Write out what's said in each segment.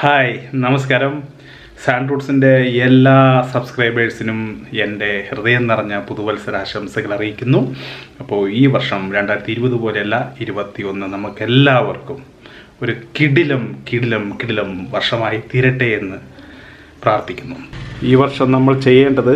Hi നമസ്കാരം. Sand റൂട്ട്സിന്റെ എല്ലാ സബ്സ്ക്രൈബേഴ്സിനും എന്റെ ഹൃദയം നിറഞ്ഞ പുതുവത്സരാശംസകൾ അറിയിക്കുന്നു. അപ്പോൾ ഈ വർഷം രണ്ടായിരത്തി ഇരുപത് പോലെയല്ല ഇരുപത്തി ഒന്ന് നമുക്കെല്ലാവർക്കും ഒരു കിടിലം കിടിലം കിടിലം വർഷമായി തീരട്ടെ എന്ന് പ്രാർത്ഥിക്കുന്നു. ഈ വർഷം നമ്മൾ ചെയ്യേണ്ടത്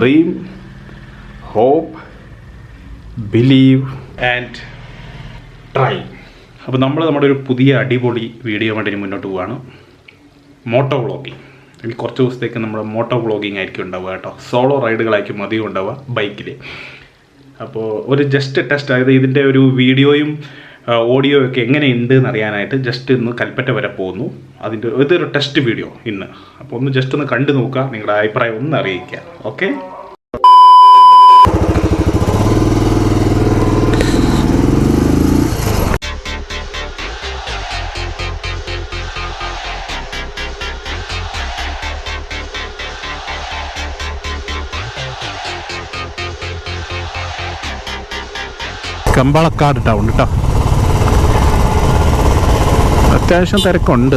dream hope believe and try അപ്പോൾ നമ്മൾ നമ്മുടെ ഒരു പുതിയ അടിപൊളി വീഡിയോ വേണ്ടി മുന്നോട്ട് പോവുകയാണ് മോട്ടോ വ്ളോഗിങ്. ഇനി കുറച്ച് ദിവസത്തേക്ക് നമ്മുടെ മോട്ടോ വ്ളോഗിങ് ആയിരിക്കും ഉണ്ടാവുക കേട്ടോ. സോളോ റൈഡുകളായിരിക്കും അധികം ഉണ്ടാവുക ബൈക്കിൽ അപ്പോൾ ഒരു ജസ്റ്റ് ടെസ്റ്റ് അതായത് ഇതിന്റെ ഒരു വീഡിയോയും ഓഡിയോ ഒക്കെ എങ്ങനെയുണ്ട് എന്ന് അറിയാനായിട്ട് ജസ്റ്റ് ഇന്ന് കൽപ്പറ്റ വരെ പോകുന്നു അതിന്റെ ഇതൊരു ടെസ്റ്റ് വീഡിയോ ഇന്ന്. അപ്പോൾ ഒന്ന് ജസ്റ്റ് ഒന്ന് കണ്ടു നോക്കുക. നിങ്ങളുടെ അഭിപ്രായം ഒന്ന് അറിയിക്കുക. ഓക്കെ കമ്പാളക്കാട് ടൗൺ കേട്ടോ അത്യാവശ്യം തിരക്കുണ്ട്.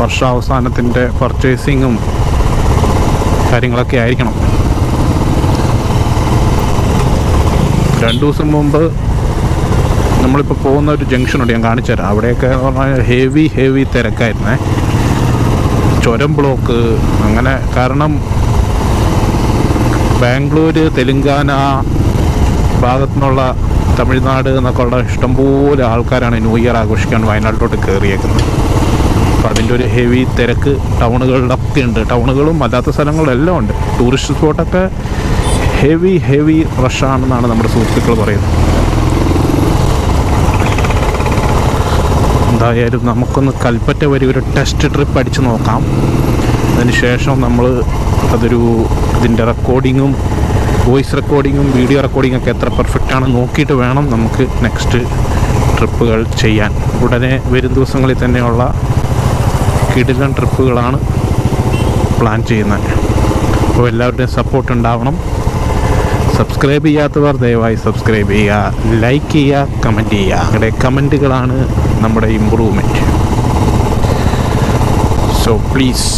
വർഷാവസാനത്തിന്റെ പർച്ചേസിങ്ങും കാര്യങ്ങളൊക്കെ ആയിരിക്കണം. രണ്ട് ദിവസം മുമ്പ് നമ്മളിപ്പോൾ പോകുന്ന ഒരു ജംഗ്ഷനുണ്ട് ഞാൻ കാണിച്ചു തരാം അവിടെയൊക്കെ എന്ന് പറഞ്ഞാൽ ഹെവി ഹെവി തിരക്കായിരുന്നേ. ചുരം ബ്ലോക്ക് അങ്ങനെ കാരണം ബാംഗ്ലൂർ തെലുങ്കാന ഭാഗത്തു നിന്നുള്ള തമിഴ്നാട് എന്നൊക്കെ ഉള്ള ഇഷ്ടംപോലെ ആൾക്കാരാണ് ന്യൂ ഇയർ ആഘോഷിക്കാൻ വയനാട്ടിലോട്ട് കയറിയേക്കുന്നത്. അപ്പോൾ അതിന്റെ ഒരു ഹെവി തിരക്ക് ടൗണുകളിലൊക്കെ ഉണ്ട്. ടൗണുകളും അല്ലാത്ത സ്ഥലങ്ങളെല്ലാം ഉണ്ട്. ടൂറിസ്റ്റ് സ്പോട്ടൊക്കെ ഹെവി ഹെവി റഷാണെന്നാണ് നമ്മുടെ സുഹൃത്തുക്കൾ പറയുന്നത്. എന്തായാലും നമുക്കൊന്ന് കൽപ്പറ്റ വരെ ഒരു ടെസ്റ്റ് ട്രിപ്പ് അടിച്ച് നോക്കാം. അതിനുശേഷം നമ്മൾ അതൊരു ഇതിന്റെ റെക്കോർഡിങ്ങും വോയിസ് റെക്കോർഡിങ്ങും വീഡിയോ റെക്കോർഡിങ്ങും ഒക്കെ എത്ര പെർഫെക്റ്റ് ആണ് നോക്കിയിട്ട് വേണം നമുക്ക് നെക്സ്റ്റ് ട്രിപ്പുകൾ ചെയ്യാൻ. ഉടനെ വരും ദിവസങ്ങളിൽ തന്നെയുള്ള കിടിലൻ ട്രിപ്പുകളാണ് പ്ലാൻ ചെയ്യുന്നത്. അപ്പോൾ എല്ലാവരുടെയും സപ്പോർട്ട് ഉണ്ടാവണം. സബ്സ്ക്രൈബ് ചെയ്യാത്തവർ ദയവായി സബ്സ്ക്രൈബ് ചെയ്യുക. ലൈക്ക് ചെയ്യുക കമന്റ് ചെയ്യുക. നിങ്ങളുടെ കമന്റുകളാണ് നമ്മുടെ improvement so please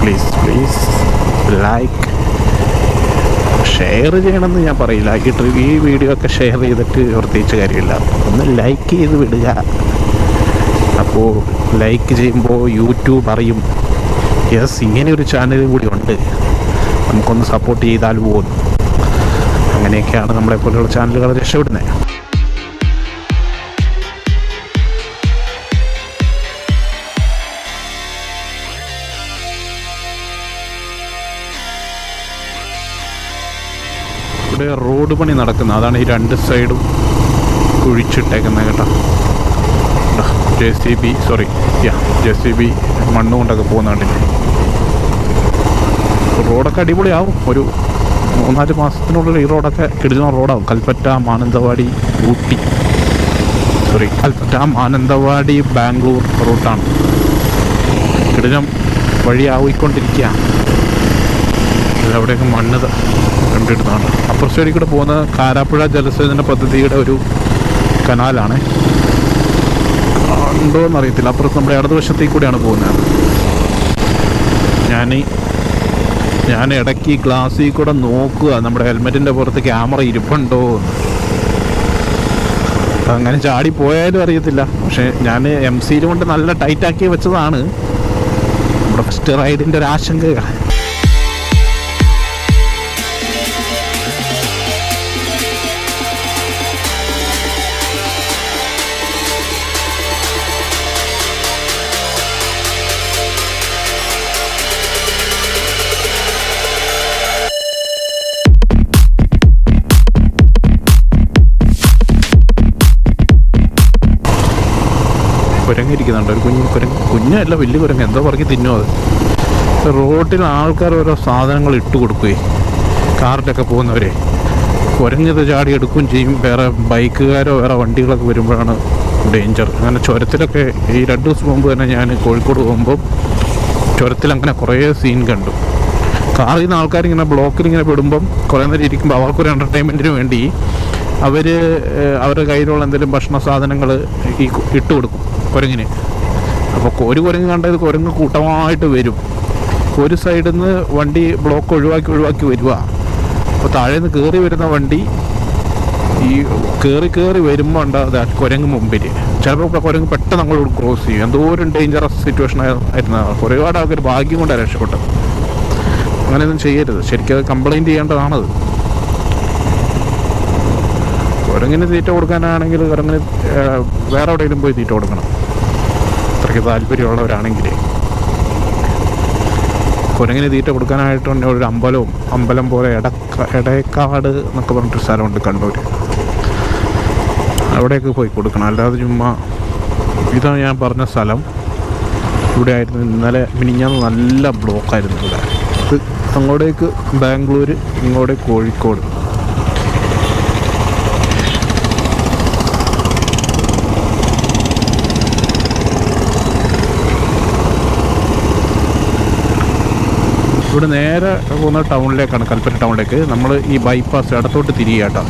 please please like share ചെയ്യണമെന്ന് ഞാൻ പറയില്ല. ഈ ഈ വീഡിയോ ഒക്കെ ഷെയർ ചെയ്തിട്ട് പ്രത്യേകിച്ച് കാര്യമില്ല. ഒന്ന് ലൈക്ക് ചെയ്ത് വിടുക. അപ്പോൾ ലൈക്ക് ചെയ്യുമ്പോൾ യൂട്യൂബ് അറിയും. യെസ് ഇങ്ങനെ ഒരു ചാനലും കൂടി ഉണ്ട്. നമുക്കൊന്ന് സപ്പോർട്ട് ചെയ്താൽ പോകും അങ്ങനെയൊക്കെയാണ് നമ്മളെ പോലെയുള്ള ചാനലുകൾ രക്ഷപ്പെടുന്നത്. ഇവിടെ റോഡ് പണി നടക്കുന്നത് അതാണ് ഈ രണ്ട് സൈഡും കുഴിച്ചിട്ടേക്കുന്നത് കേട്ടോ. J C B sorry ya J C B മണ്ണ് കൊണ്ടൊക്കെ പോകുന്നുണ്ടില്ലേ റോഡൊക്കെ അടിപൊളിയാവും. ഒരു മൂന്നാൽ മാസത്തിനുള്ളിൽ ഈ റോഡൊക്കെ കിടിലം റോഡാവും. കൽപ്പറ്റ മാനന്തവാടി ഊട്ടി. സോറി കൽപ്പറ്റ മാനന്തവാടി ബാംഗ്ലൂർ റൂട്ടാണ്. കിടിലം വഴിയാവിക്കൊണ്ടിരിക്കുക അവിടെയൊക്കെ മണ്ണ് കണ്ടിടുന്നതാണ് അപ്പുറ കൂടെ പോകുന്ന കാരാപ്പുഴ ജലസേചന പദ്ധതിയുടെ ഒരു കനാലാണ്. ഉണ്ടോ എന്നറിയത്തില്ല അപ്പുറത്ത് നമ്മുടെ ഇടതുവശത്തേക്ക് കൂടെയാണ് പോകുന്നത്. ഞാൻ ഞാൻ ഇടയ്ക്ക് ഗ്ലാസ്സിൽ കൂടെ നോക്കുക. നമ്മുടെ ഹെൽമെറ്റിന്റെ പുറത്ത് ക്യാമറ ഇരിപ്പുണ്ടോ അങ്ങനെ ചാടി പോയാലും അറിയത്തില്ല. പക്ഷേ ഞാൻ എം സിയിൽ കൊണ്ട് നല്ല ടൈറ്റാക്കി വെച്ചതാണ്. നമ്മുടെ ഫസ്റ്റ് റൈഡിന്റെ ഒരു ആശങ്ക കുരങ്ങിരിക്കുന്നുണ്ട്. ഒരു കുഞ്ഞ് കുരങ്ങ് കുഞ്ഞല്ല വലിയ കുരങ്ങ്. എന്തോ പറഞ്ഞ് തിന്നും അത്. റോഡിൽ ആൾക്കാർ ഓരോ സാധനങ്ങൾ ഇട്ട് കൊടുക്കുകയും കാറിലൊക്കെ പോകുന്നവരെ കുരങ്ങിത് ചാടി എടുക്കുകയും ചെയ്യും. വേറെ ബൈക്കുകാരോ വേറെ വണ്ടികളൊക്കെ വരുമ്പോഴാണ് ഡേഞ്ചർ. അങ്ങനെ ചുരത്തിലൊക്കെ ഈ രണ്ട് ദിവസം മുമ്പ് തന്നെ ഞാൻ കോഴിക്കോട് പോകുമ്പോൾ ചുരത്തിൽ അങ്ങനെ കുറേ സീൻ കണ്ടു. കാറിൽ നിന്ന് ആൾക്കാരിങ്ങനെ ബ്ലോക്കിൽ ഇങ്ങനെ പെടുമ്പം കുറേ നേരം ഇരിക്കുമ്പോൾ അവർക്കൊരു എന്റർടൈൻമെന്റിന് വേണ്ടി അവർ അവരുടെ കയ്യിലുള്ള എന്തെങ്കിലും ഭക്ഷണ സാധനങ്ങൾ ഈ ഇട്ട് കൊടുക്കും കുരങ്ങിന്. അപ്പോൾ ഒരു കുരങ്ങ് കണ്ടത് കുരങ്ങ് കൂട്ടമായിട്ട് വരും. ഒരു സൈഡിൽ നിന്ന് വണ്ടി ബ്ലോക്ക് ഒഴിവാക്കി ഒഴിവാക്കി വരിക. അപ്പോൾ താഴെ നിന്ന് കയറി വരുന്ന വണ്ടി ഈ കയറി കയറി വരുമ്പോൾ ഉണ്ടാകുക കുരങ്ങ് മുമ്പിൽ ചിലപ്പോൾ കുരങ്ങ് പെട്ടെന്ന് നമ്മളോട് ക്രോസ് ചെയ്യും. എന്തോരം ഡേഞ്ചറസ് സിറ്റുവേഷൻ ആയിരുന്നു. ഒരുപാട് ആൾക്കാർ ഭാഗ്യം കൊണ്ടാണ് രക്ഷപ്പെട്ടത്. അങ്ങനെയൊന്നും ചെയ്യരുത്. ശരിക്കും അത് കംപ്ലൈന്റ് ചെയ്യേണ്ടതാണത്. കുരങ്ങിന് തീറ്റ കൊടുക്കാനാണെങ്കിൽ കുരങ്ങിന് വേറെ എവിടെയെങ്കിലും പോയി തീറ്റ കൊടുക്കണം. അത്രയ്ക്ക് താല്പര്യമുള്ളവരാണെങ്കിൽ കുരങ്ങിന് തീറ്റ കൊടുക്കാനായിട്ട് തന്നെ ഒരു അമ്പലവും അമ്പലം പോലെ എടക്ക എടേക്കാട് എന്നൊക്കെ പറഞ്ഞിട്ടൊരു സ്ഥലമുണ്ട് കണ്ണൂർ അവിടെയൊക്കെ പോയി കൊടുക്കണം. അല്ലാതെ ചുമ്മാ ഇതാണ് ഞാൻ പറഞ്ഞ സ്ഥലം. ഇവിടെ ആയിരുന്നു ഇന്നലെ മിനിഞ്ഞാന്ന് നല്ല ബ്ലോക്കായിരുന്നു ഇവിടെ. ഇത് അങ്ങോട്ടേക്ക് ബാംഗ്ലൂർ ഇങ്ങോട്ടേക്ക് കോഴിക്കോട്. ഇവിടെ നേരെ പോകുന്ന ടൗണിലേക്കാണ് കൽപ്പറ്റ ടൗണിലേക്ക്. നമ്മൾ ഈ ബൈപ്പാസ് ഇടത്തോട്ട് തിരിയുക കേട്ടോ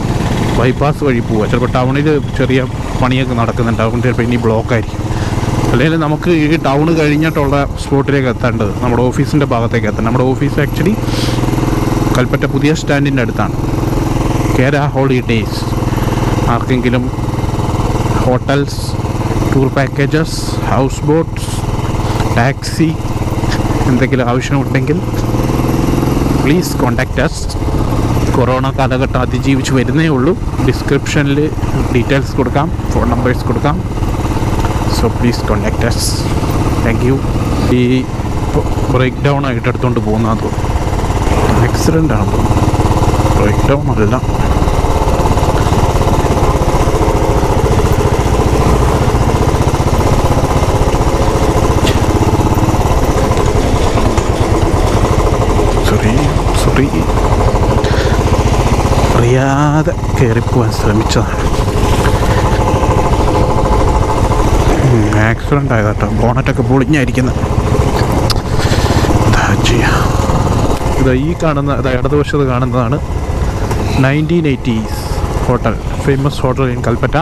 ബൈപ്പാസ് വഴി പോവുക ചിലപ്പോൾ ടൗണിൽ ചെറിയ പണിയൊക്കെ നടക്കുന്നുണ്ടാവും. ചിലപ്പോൾ ഇനി ബ്ലോക്ക് ആയിരിക്കും. അല്ലെങ്കിൽ നമുക്ക് ഈ ടൗൺ കഴിഞ്ഞിട്ടുള്ള സ്പോട്ടിലേക്ക് എത്തേണ്ടത് നമ്മുടെ ഓഫീസിന്റെ ഭാഗത്തേക്ക് എത്തണം. നമ്മുടെ ഓഫീസ് ആക്ച്വലി കൽപ്പറ്റ പുതിയ സ്റ്റാൻഡിന്റെ അടുത്താണ്. കേര ഹോളിഡേയ്സ്. ആർക്കെങ്കിലും hotels tour packages house boats taxi എന്തെങ്കിലും ആവശ്യമുണ്ടെങ്കിൽ പ്ലീസ് കോൺടാക്റ്റ് അസ് കൊറോണ കാലഘട്ടം അതിജീവിച്ച് വരുന്നേ ഉള്ളൂ. ഡിസ്ക്രിപ്ഷനിൽ ഡീറ്റെയിൽസ് കൊടുക്കാം ഫോൺ നമ്പേഴ്സ് കൊടുക്കാം. So please contact us thank you ഈ ബ്രേക്ക് ഡൗൺ ആയിട്ട് എടുത്തുകൊണ്ട് പോകുന്നത്. ആക്സിഡന്റ് ആണ്. ബ്രേക്ക് ഡൗൺ അല്ല സോറി സോറി അറിയാതെ കയറിപ്പോവാൻ ശ്രമിച്ചതാണ് ആക്സിഡന്റ് ആയതാട്ടോ. ബോണറ്റൊക്കെ പൊളിഞ്ഞായിരിക്കുന്നത് എന്താ ഈ കാണുന്ന ഇടതുവശത്ത് കാണുന്നതാണ് nineteen eighties hotel famous hotel in Kalpetta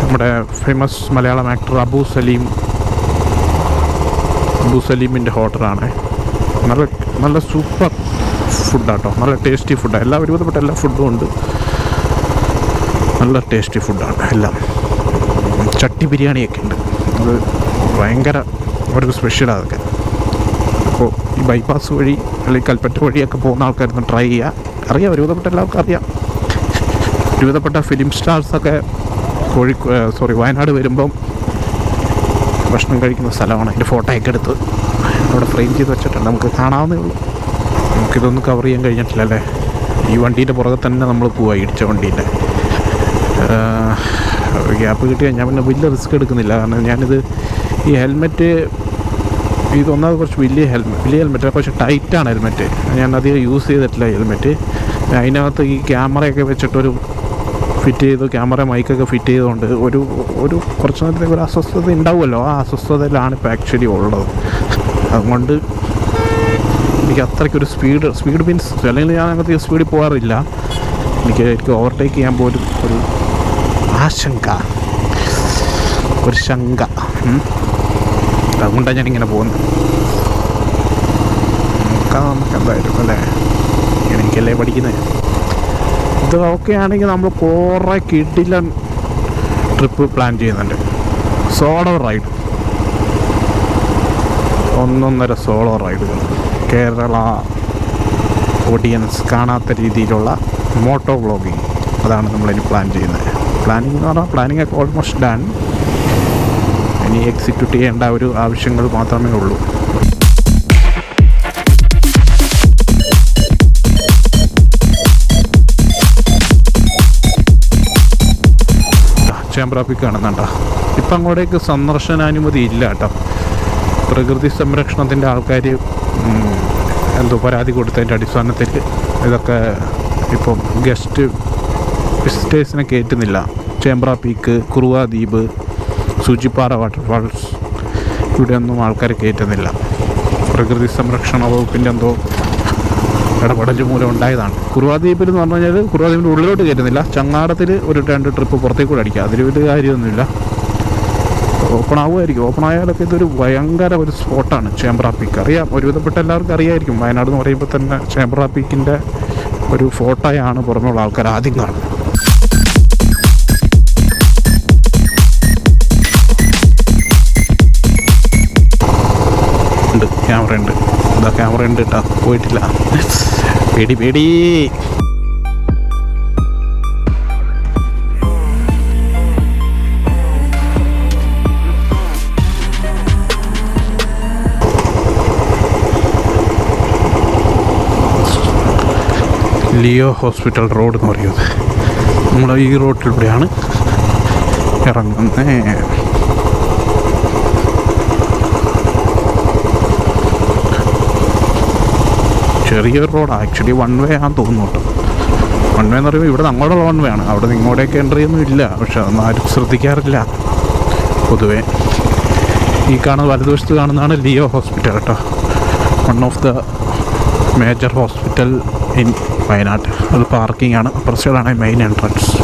നമ്മുടെ ഫേമസ് മലയാളം ആക്ടർ അബു സലീം. അബു സലീമിന്റെ ഹോട്ടലാണ് നല്ല നല്ല സൂപ്പർ ഫുഡാട്ടോ നല്ല ടേസ്റ്റി ഫുഡാണ് എല്ലാ ഒരുവിധപ്പെട്ട എല്ലാ ഫുഡും ഉണ്ട്. നല്ല ടേസ്റ്റി ഫുഡാണ് എല്ലാം. ചട്ടി ബിരിയാണിയൊക്കെ ഉണ്ട്. അത് ഭയങ്കര ഒരു സ്പെഷ്യലാണ് അതൊക്കെ. അപ്പോൾ ഈ ബൈപ്പാസ് വഴി അല്ലെങ്കിൽ കൽപ്പറ്റ വഴിയൊക്കെ പോകുന്ന ആൾക്കാരൊന്ന് ട്രൈ ചെയ്യുക അറിയാം ഒരുവിധപ്പെട്ട എല്ലാവർക്കും അറിയാം. ഒരുവിധപ്പെട്ട ഫിലിം സ്റ്റാർസൊക്കെ കോഴി സോറി വയനാട് വരുമ്പം ഭക്ഷണം കഴിക്കുന്ന സ്ഥലമാണ്. അതിന്റെ ഫോട്ടോയൊക്കെ എടുത്ത് അവിടെ ഫ്രെയിം ചെയ്ത് വെച്ചിട്ടുണ്ട്. നമുക്ക് കാണാവുന്നേ ഉള്ളൂ. നമുക്കിതൊന്നും കവർ ചെയ്യാൻ കഴിഞ്ഞിട്ടില്ല അല്ലേ? ഈ വണ്ടീന്റെ പുറകെ തന്നെ നമ്മൾ പോവാ ഇടിച്ച വണ്ടീന്റെ ഗ്യാപ്പ് കിട്ടി ഞാൻ പിന്നെ വലിയ റിസ്ക് എടുക്കുന്നില്ല. കാരണം ഞാനിത് ഈ ഹെൽമെറ്റ് ഇതൊന്നാമത് കുറച്ച് വലിയ ഹെൽമെറ്റ് വലിയ ഹെൽമെറ്റ് കുറച്ച് ടൈറ്റാണ് ഹെൽമെറ്റ് ഞാൻ അധികം യൂസ് ചെയ്തിട്ടില്ല ഹെൽമെറ്റ് അതിനകത്ത് ഈ ക്യാമറയൊക്കെ വെച്ചിട്ടൊരു ഫിറ്റ് ചെയ്തു ക്യാമറ മൈക്കൊക്കെ ഫിറ്റ് ചെയ്തുകൊണ്ട് ഒരു ഒരു കുറച്ച് നേരത്തേക്ക് ഒരു അസ്വസ്ഥത ഉണ്ടാവുമല്ലോ. ആ അസ്വസ്ഥതയിലാണ് ഇപ്പോൾ ആക്ച്വലി ഉള്ളത്. അതുകൊണ്ട് എനിക്ക് അത്രയ്ക്കൊരു സ്പീഡ് സ്പീഡ് മീൻസ് അല്ലെങ്കിൽ ഞാൻ അങ്ങനത്തെ സ്പീഡിൽ പോകാറില്ല. എനിക്ക് എനിക്ക് ഓവർടേക്ക് ചെയ്യാൻ പോലും ഒരു ആശങ്ക. ഒരു ശങ്ക. അതുകൊണ്ടാണ് ഞാനിങ്ങനെ പോകുന്നത്. നോക്കാം നമുക്ക് എന്തായാലും അല്ലേ? എനിക്കല്ലേ പഠിക്കുന്നത്? ഇത് ഓക്കെ ആണെങ്കിൽ നമ്മൾ കുറേ കിട്ടില്ല ട്രിപ്പ് പ്ലാൻ ചെയ്യുന്നുണ്ട്. സോളോ റൈഡ് ഒന്നൊന്നര സോളോ റൈഡുകൾ കേരള ഓഡിയൻസ് കാണാത്ത രീതിയിലുള്ള മോട്ടോ വ്ളോഗിങ്. അതാണ് നമ്മളിനി പ്ലാൻ ചെയ്യുന്നത്. പ്ലാനിങ് എന്ന് പറഞ്ഞാൽ പ്ലാനിങ് ഒക്കെ ഓൾമോസ്റ്റ് ഡൺ ഇനി എക്സിക്യൂട്ട് ചെയ്യേണ്ട ഒരു ആവശ്യങ്ങൾ മാത്രമേ ഉള്ളൂ. ചേമ്പ്രാപ്പി കാണുന്നുണ്ടോ? ഇപ്പം അങ്ങോട്ടേക്ക് സന്ദർശനാനുമതി ഇല്ല കേട്ടോ. പ്രകൃതി സംരക്ഷണത്തിന്റെ ആൾക്കാർ എന്തോ പരാതി കൊടുത്തതിന്റെ അടിസ്ഥാനത്തിൽ ഇതൊക്കെ ഇപ്പം ഗസ്റ്റ് വിസിറ്റേഴ്സിനെ കയറ്റുന്നില്ല ചേമ്പ്ര പീക്ക് കുറുവ ദ്വീപ് സൂചിപ്പാറ വാട്ടർഫാൾസ് ഇവിടെയൊന്നും ആൾക്കാർ കയറ്റുന്നില്ല പ്രകൃതി സംരക്ഷണ വകുപ്പിന്റെ എന്തോ ഇടപെടൽ മൂലം ഉണ്ടായതാണ്. കുറുവാദ്വീപിൽ എന്ന് പറഞ്ഞു കഴിഞ്ഞാൽ കുറുവാദ്വീപിന്റെ ഉള്ളിലോട്ട് കയറ്റുന്നില്ല ചങ്ങാടത്തിൽ ഒരു രണ്ട് ട്രിപ്പ് പുറത്തേക്കൂടെ അടിക്കുക അതിൽ വലിയ കാര്യമൊന്നുമില്ല. ഓപ്പൺ ആവുമായിരിക്കും. ഓപ്പൺ ആയാലൊക്കെ ഇതൊരു ഭയങ്കര ഒരു സ്പോട്ടാണ് ചേമ്പ്ര പീക്ക് അറിയാം. ഒരുവിധപ്പെട്ട എല്ലാവർക്കും അറിയായിരിക്കും. വയനാട് എന്ന് പറയുമ്പോൾ തന്നെ ചേമ്പ്ര പീക്കിന്റെ ഒരു ഫോട്ടോയാണ് പുറമെയുള്ള ആൾക്കാർ ആദ്യം കാണുന്നത്. ഉണ്ട്. ക്യാമറ ഉണ്ട്. ഇതാ ക്യാമറ ഉണ്ട് കേട്ടോ പോയിട്ടില്ല. പേടി പേടി. ലിയോ ഹോസ്പിറ്റൽ റോഡ് എന്ന് പറയുന്നത്. നമ്മൾ ഈ റോഡിലൂടെയാണ് ഇറങ്ങുന്നത്. ചെറിയൊരു റോഡ്. ആക്ച്വലി വൺ വേ ആണെന്ന് തോന്നുന്നു കേട്ടോ. വൺ വേ എന്ന് പറയുമ്പോൾ ഇവിടെ അങ്ങോട്ടുള്ള വൺ വേ ആണ്. അവിടെ നിന്ന് ഇങ്ങോട്ടേക്ക് എൻട്രി ഒന്നും ഇല്ല. പക്ഷെ അതൊന്നും ആരും ശ്രദ്ധിക്കാറില്ല. പൊതുവേ ഈ കാണുന്ന വലതുവശത്ത് കാണുന്നതാണ് ലിയോ ഹോസ്പിറ്റൽ കേട്ടോ. One of the major hospital in Wayanad അത് പാർക്കിംഗ് ആണ്. അപ്പുറ മെയിൻ എൻട്രൻസ്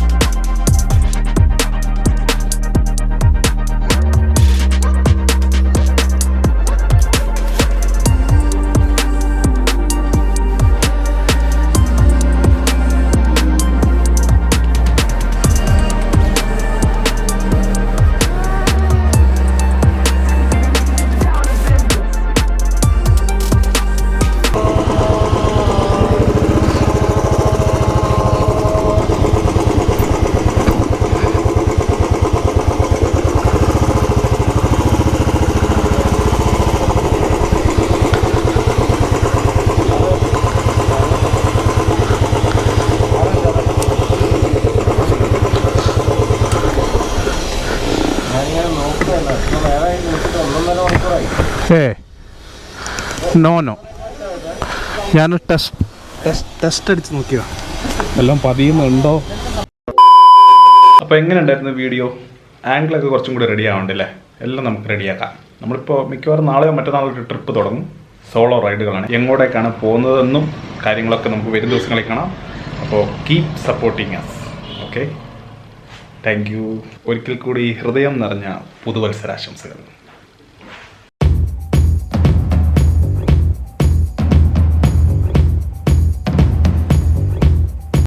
ഏ നോ നോ ഞാൻ ടെസ്റ്റ് ടെസ്റ്റ് അടിച്ച് നോക്കിയോ? എല്ലാം പതിയുന്നുണ്ടോ അപ്പോൾ എങ്ങനെ ഉണ്ടായിരുന്നു വീഡിയോ ആംഗിളൊക്കെ കുറച്ചും കൂടി റെഡി ആവണ്ടല്ലേ? എല്ലാം നമുക്ക് റെഡിയാക്കാം നമ്മളിപ്പോൾ മിക്കവാറും നാളെയോ മറ്റന്നാളോ ഒരു ട്രിപ്പ് തുടങ്ങും. സോളോ റൈഡുകളാണ് എങ്ങോട്ടേക്കാണ് പോകുന്നതെന്നും കാര്യങ്ങളൊക്കെ നമുക്ക് വരും ദിവസങ്ങളിൽ കാണാം. അപ്പോൾ keep supporting us okay thank you ഒരിക്കൽ കൂടി ഹൃദയം നിറഞ്ഞ പുതുവത്സരാശംസകൾ.